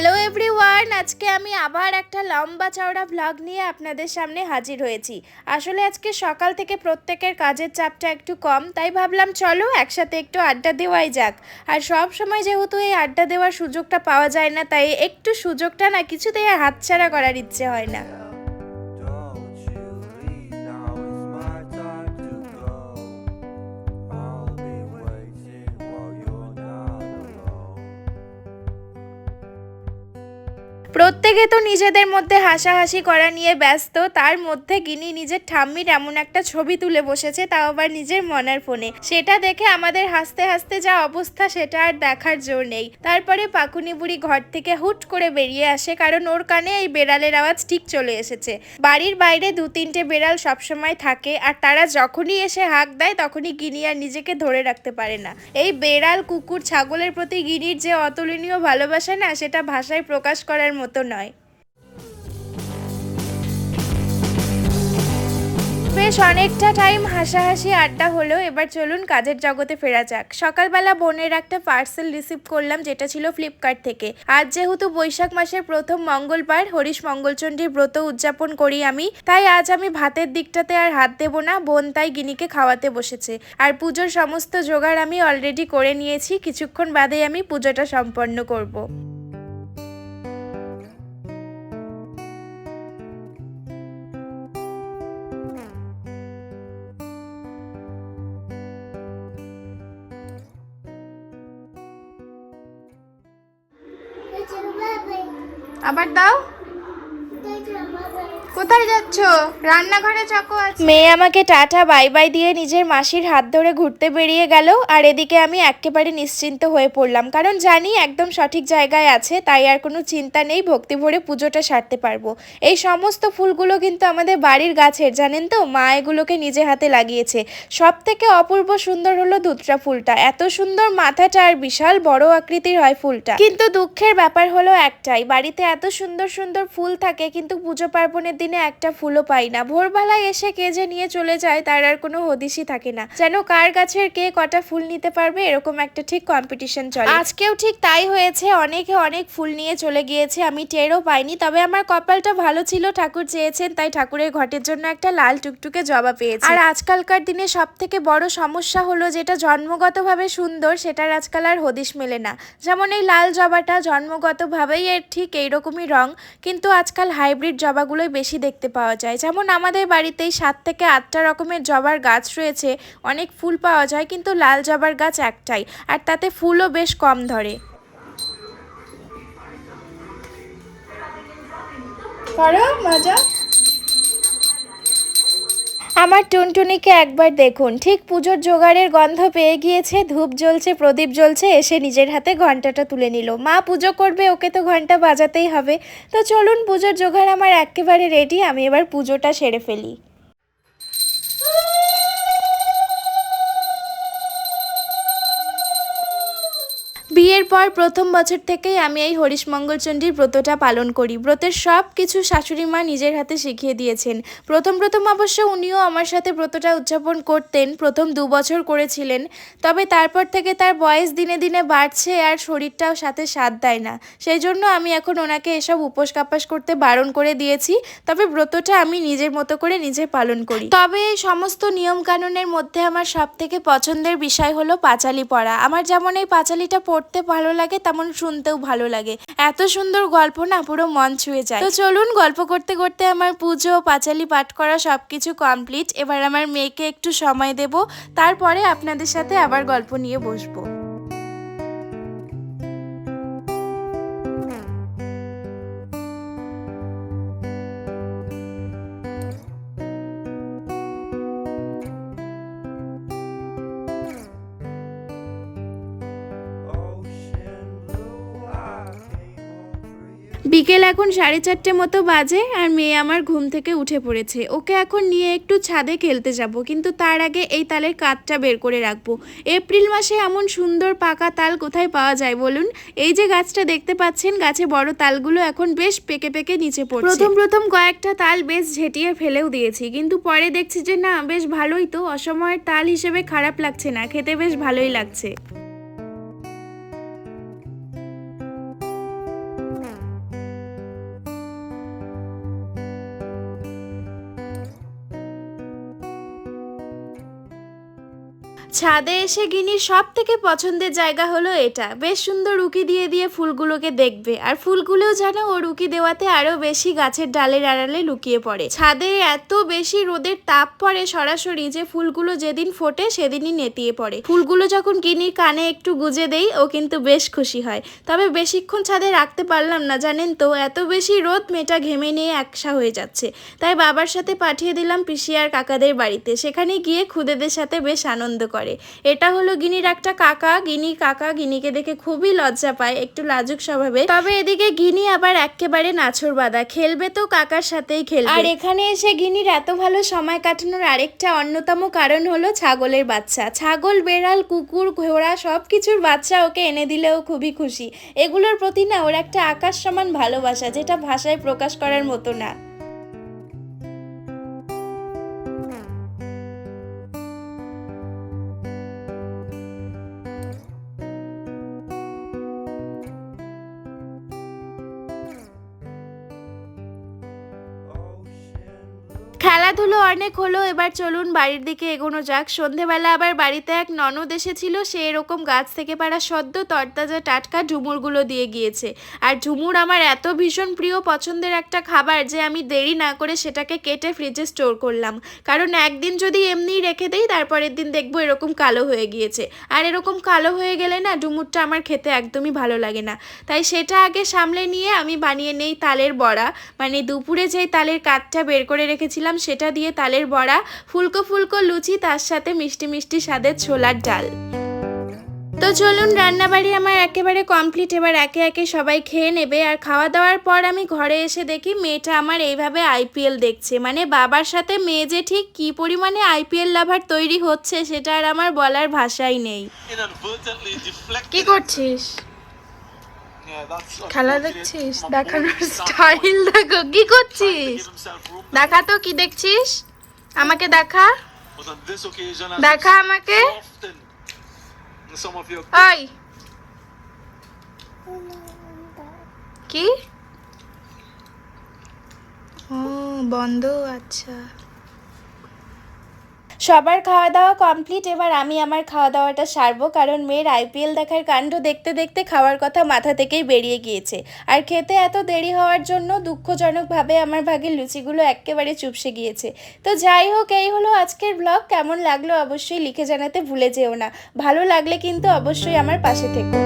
Hello everyone আজকে আমি আবার একটা লম্বা চওড়া ভ্লগ নিয়ে আপনাদের সামনে হাজির হয়েছি। আসলে আজকে সকাল থেকে প্রত্যেকের কাজের চাপটা একটু কম, তাই ভাবলাম চলো একসাথে একটু আড্ডা দেওয়াই যাক। আর সব সময় যেহেতু এই আড্ডা দেওয়ার সুযোগটা পাওয়া যায় না, তাই একটু সুযোগটা না কিছুতেই হাতছাড়া করার ইচ্ছে হয় না। প্রত্যেকে তো নিজেদের মধ্যে হাসাহাসি করা নিয়ে ব্যস্ত, তার মধ্যে গিনি নিজের ঠাম্মির এমন একটা ছবি তুলে বসেছে, তাও আবার নিজের মনার ফোনে। সেটা দেখে আমাদের হাসতে হাসতে যা অবস্থা, সেটা আর দেখার জোর নেই। তারপরে পাকুনি বুড়ি ঘর থেকে হুট করে বেরিয়ে আসে, কারণ ওর কানে এই বেড়ালের আওয়াজ ঠিক চলে এসেছে। বাড়ির বাইরে দু তিনটে বেড়াল সবসময় থাকে, আর তারা যখনই এসে হাঁক দেয়, তখনই গিনি আর নিজেকে ধরে রাখতে পারে না। এই বেড়াল, কুকুর, ছাগলের প্রতি গিনির যে অতুলনীয় ভালোবাসা না, সেটা ভাষায় প্রকাশ করার মতো নয়। বেশ, অনেকটা টাইম হাসাহাসি আড্ডা হলো। এবার চলুন কাজের জগতে ফেরা যাক। সকালবেলা বোনের একটা পার্সেল রিসিভ করলাম, যেটা ছিল ফ্লিপকার্ট থেকে। আজ যেহেতু বৈশাখ মাসের প্রথম মঙ্গলবার, হরিশ মঙ্গলচণ্ডীর ব্রত উদযাপন করি আমি, তাই আজ আমি ভাতের দিকটাতে আর হাত দেব না, বোন তাই গিনিকে খাওয়াতে বসেছে। আর পুজোর সমস্ত জোগাড় আমি অলরেডি করে নিয়েছি, কিছুক্ষণ বাদেই আমি পুজোটা সম্পন্ন করব। আবার দাও। কোথায় যাচ্ছ? রান্নাঘরে চকো আছে। মেয়ে আমাকে টাটা, বাই বাই দিয়ে নিজের মাসির হাত ধরে ঘুরতে বেরিয়ে গেল আর এদিকে আমি একেবারে নিশ্চিন্ত হয়ে পড়লাম। কারণ জানি একদম সঠিক জায়গায় আছে, তাই আর কোনো চিন্তা নেই, ভক্তি ভরে পুজোটা সারতে পারব। এই সমস্ত ফুলগুলো কিন্তু আমাদের বাড়ির গাছের, জানেন তো? মা এগুলোকে নিজে হাতে লাগিয়েছে। সব থেকে অপূর্ব সুন্দর হলো দুধরা ফুলটা। এত সুন্দর মাথাটা আর বিশাল বড় আকৃতির হয় ফুলটা। কিন্তু দুঃখের ব্যাপার হলো একটাই, বাড়িতে এত সুন্দর সুন্দর ফুল থাকে, কিন্তু পুজো পার্বণের দিনে একটা ফুলও পাই না। ভোরবেলায় এসে কে যে নিয়ে চলে যায় তার আর কোনো হদিশই থাকে না। যেন কার গাছের কে কটা ফুল নিতে পারবে এরকম একটা ঠিক কম্পিটিশন চলে। আজকেও ঠিক তাই হয়েছে, অনেকে অনেক ফুল নিয়ে চলে গিয়েছে, আমি টেরও পাইনি। তবে আমার কপালটা ভালো ছিল, ঠাকুর চেয়েছেন, তাই ঠাকুরের ঘটের জন্য একটা লাল টুকটুকে জবা পেয়েছে। আর আজকালকার দিনে সব থেকে বড় সমস্যা হলো যেটা জন্মগতভাবে সুন্দর, সেটার আজকাল আর হদিশ মেলে না। যেমন এই লাল জবাটা জন্মগতভাবেই এর ঠিক এইরকমই রং, কিন্তু আজকাল হাইব্রিড জবাগুলোই বেশি দেখতে পাওয়া যায়। যেমন আমাদের বাড়িতেই সাত থেকে আটটা রকমের জবার গাছ রয়েছে, অনেক ফুল পাওয়া যায়, কিন্তু লাল জবার গাছ একটাই, আর তাতে ফুলও বেশ কম ধরে। মজা? আমার টুনটুনিকে একবার দেখুন। ঠিক পুজোর জোগাড়ের গন্ধ পেয়ে গিয়েছে, ধূপ জ্বলছে, প্রদীপ জ্বলছে, এসে নিজের হাতে ঘন্টাটা তুলে নিল। মা পুজো করবে, ওকে তো ঘণ্টা বাজাতেই হবে। তো চলুন, পুজোর জোগাড় আমার একেবারে রেডি আমি এবার পুজোটা সেরে ফেলি। বিয়ের পর প্রথম বছর থেকেই আমি এই হরিশ মঙ্গলচণ্ডীর ব্রতটা পালন করি। ব্রতের সব কিছু শাশুড়ি মা নিজের হাতে শিখিয়ে দিয়েছেন। প্রথম প্রথম অবশ্য উনিও আমার সাথে ব্রতটা উদযাপন করতেন, প্রথম দু বছর করেছিলেন। তবে তারপর থেকে তার বয়স দিনে দিনে বাড়ছে আর শরীরটাও সাথে সাথ দেয় না। সেই জন্য আমি এখন ওনাকে এসব উপোস কাপাস করতে বারণ করে দিয়েছি। তবে ব্রতটা আমি নিজের মতো করে নিজে পালন করি। তবে এই সমস্ত নিয়ম কানুনের মধ্যে আমার সব থেকে পছন্দের বিষয় হলো পাঁচালি পড়া। আমার যেমন এই পাঁচালিটা পড়তে ভালো লাগে, তেমন শুনতেও ভালো লাগে। এত সুন্দর গল্প না, পুরো মন ছুঁয়ে যায়। তো চলুন গল্প করতে করতে আমার পুজো, পাঁচালি পাঠ করা সব কিছু কমপ্লিট এবার আমার মেয়েকে একটু সময় দেব, তারপরে আপনাদের সাথে আবার গল্প নিয়ে বসবো। বিকেল এখন সাড়ে চারটে মতো বাজে আর মেয়ে আমার ঘুম থেকে উঠে পড়েছে। ওকে এখন নিয়ে একটু ছাদে খেলতে যাব, কিন্তু তার আগে এই তালের কাঠটা বের করে রাখব। এপ্রিল মাসে এমন সুন্দর পাকা তাল কোথায় পাওয়া যায় বলুন? এই যে গাছটা দেখতে পাচ্ছেন, গাছে বড় তালগুলো এখন বেশ পেকে পেকে নিচে পড়ছে। প্রথম প্রথম কয়েকটা তাল বেশ ঝেটিয়ে ফেলেও দিয়েছি, কিন্তু পরে দেখছি যে না, বেশ ভালোই তো, অসময়ের তাল হিসেবে খারাপ লাগছে না, খেতে বেশ ভালোই লাগছে। ছাদে এসে গিনির সব থেকে পছন্দের জায়গা হলো এটা। বেশ সুন্দর উকি দিয়ে দিয়ে ফুলগুলোকে দেখবে। আর ফুলগুলোও যেন ও উকি দেওয়াতে আরও বেশি গাছের ডালের আড়ালে লুকিয়ে পড়ে। ছাদে এত বেশি রোদের তাপ পড়ে সরাসরি যে ফুলগুলো যেদিন ফোটে সেদিনই নেতিয়ে পড়ে। ফুলগুলো যখন গিনির কানে একটু গুজে দেই, ও কিন্তু বেশ খুশি হয়। তবে বেশিক্ষণ ছাদে রাখতে পারলাম না, জানেন তো, এত বেশি রোদ মেয়েটা ঘেমে নিয়ে একসা হয়ে যাচ্ছে। তাই বাবার সাথে পাঠিয়ে দিলাম পিসি আর কাকাদের বাড়িতে। সেখানে গিয়ে খুদেদের সাথে বেশ আনন্দ করে। এটা হলো গিনির একটা কাকা। গিনি কাকা গিনিকে দেখে খুবই লজ্জা পায়, একটু লাজুক স্বভাবে তবে এদিকে গিনি আবার একেবারে নাছর বাঁধা। খেলবে তো কাকার সাথেই খেলবে। আর এখানে এসে গিনির এত ভালো সময় কাটানোর আরেকটা অন্যতম কারণ হলো ছাগলের বাচ্চা। ছাগল, বেড়াল, কুকুর, ঘোড়া সব কিছুর বাচ্চা ওকে এনে দিলেও খুবই খুশি। এগুলোর প্রতি না ওর একটা আকাশ সমান ভালোবাসা, যেটা ভাষায় প্রকাশ করার মতো না। খেলাধুলো অনেক হলো, এবার চলুন বাড়ির দিকে এগোনো যাক। সন্ধেবেলা আবার বাড়িতে এক ননদ এসেছিল, সে এরকম গাছ থেকে পাড়া সদ্য তরতাজা টাটকা ঝুমুরগুলো দিয়ে গিয়েছে। আর ঝুমুর আমার এত ভীষণ প্রিয় পছন্দের একটা খাবার যে আমি দেরি না করে সেটাকে কেটে ফ্রিজে স্টোর করলাম। কারণ একদিন যদি এমনিই রেখে দেই, তারপরের দিন দেখব এরকম কালো হয়ে গিয়েছে। আর এরকম কালো হয়ে গেলে না ডুমুরটা আমার খেতে একদমই ভালো লাগে না। তাই সেটা আগে সামলে নিয়ে আমি বানিয়ে নেই তালের বড়া। মানে দুপুরে যেই তালের কাঠটা বের করে রেখেছিলাম সেটা দিয়ে তালের বড়া ফুলকো ফুলকো লুচি তার সাথে মিষ্টি মিষ্টি স্বাদের ছোলার ডাল। তো চলুন রান্নাবাড়ি আমার একেবারে কমপ্লিট এবার একে একে সবাই খেয়ে নেবে। আর খাওয়া দাওয়ার পর আমি ঘরে এসে দেখি মেয়েটা আমার এইভাবে আইপিএল দেখছে। মানে বাবার সাথে মেয়ে যে ঠিক কী পরিমাণে আইপিএল লাভার তৈরি হচ্ছে সেটা আর আমার বলার ভাষাই নেই। কি করছিস? খেলা দেখছিস? দেখানোর স্টাইল দেখো। কি করছিস? দেখা তো, কি দেখছিস? আমাকে দেখা। দেখা আমাকে। আই কি? ও, বন্ধ আচ্ছা। সবার খাওয়া দাওয়া কমপ্লিট এবার আমি আমার খাওয়া দাওয়াটা সারবো, কারণ মেয়ের আইপিএল দেখার কাণ্ড দেখতে দেখতে খাওয়ার কথা মাথা থেকেই বেরিয়ে গিয়েছে। আর খেতে এত দেরি হওয়ার জন্য দুঃখজনকভাবে আমার ভাগের লুচিগুলো একেবারে চুপসে গিয়েছে। তো যাই হোক, এই হলো আজকের ব্লগ কেমন লাগল অবশ্যই লিখে জানাতে ভুলে যেও না। ভালো লাগলে কিন্তু অবশ্যই আমার পাশে থেকো।